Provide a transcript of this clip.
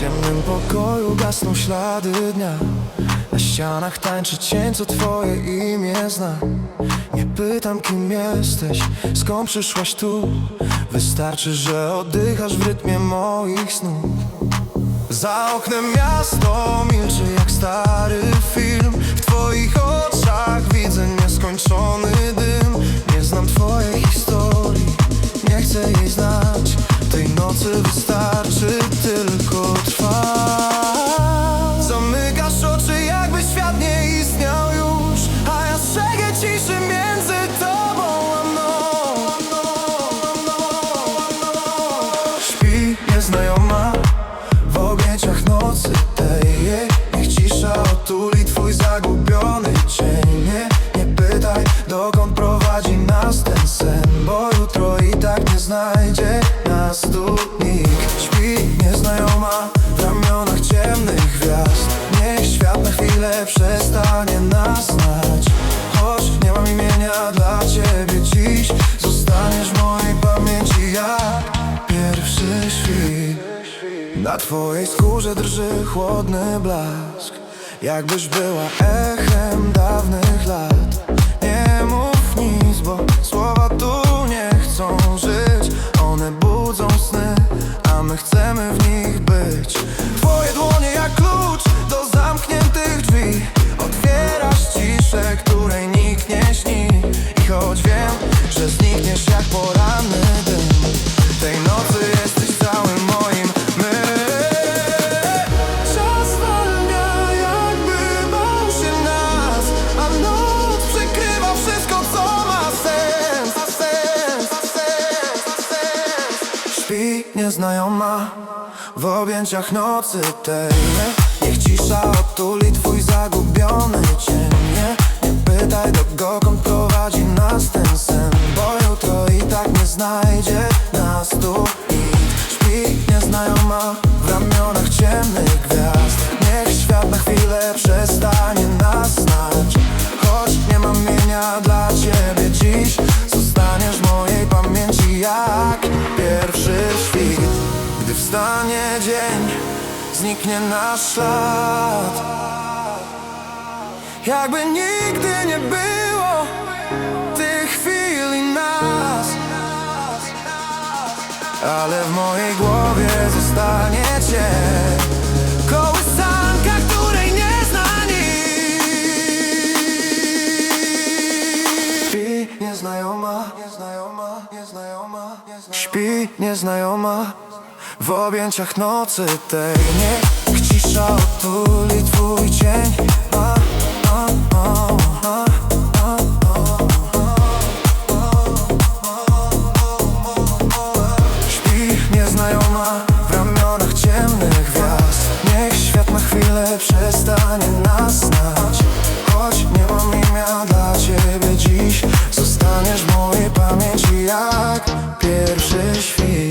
ciemnym pokoju gasną ślady dnia. Na ścianach tańczy cień, co twoje imię zna. Nie pytam kim jesteś, skąd przyszłaś tu. Wystarczy, że oddychasz w rytmie moich snów Za oknem miasto milczy jak stary film. W twoich oczach nocy wystarczy tylko trwać nie znajdzie nas tu nikt. Śpi nieznajoma w ramionach ciemnych gwiazd. Niech świat na chwilę przestanie nas znać. Choć nie mam imienia dla ciebie dziś Zostaniesz w mojej pamięci jak pierwszy świt. Na twojej skórze drży chłodny blask. Jakbyś była echem dawnych lat my chcemy w nieznajoma w objęciach nocy tej. Niech cisza otuli twój zagubiony cień Gdy wstanie dzień, zniknie nasz ślad. Jakby nigdy nie było tych chwil i nas. Ale w mojej głowie zostaniecie Kołysanka, której nie zna nikt. Śpi nieznajoma, nieznajoma, nieznajoma, nieznajoma. Śpi nieznajoma w objęciach nocy tej Niech cisza otuli twój cień. Śpi nieznajoma w ramionach ciemnych gwiazd. Niech świat na chwilę przestanie nas znać. Choć nie mam imienia dla ciebie dziś Zostaniesz w mojej pamięci jak pierwszy świt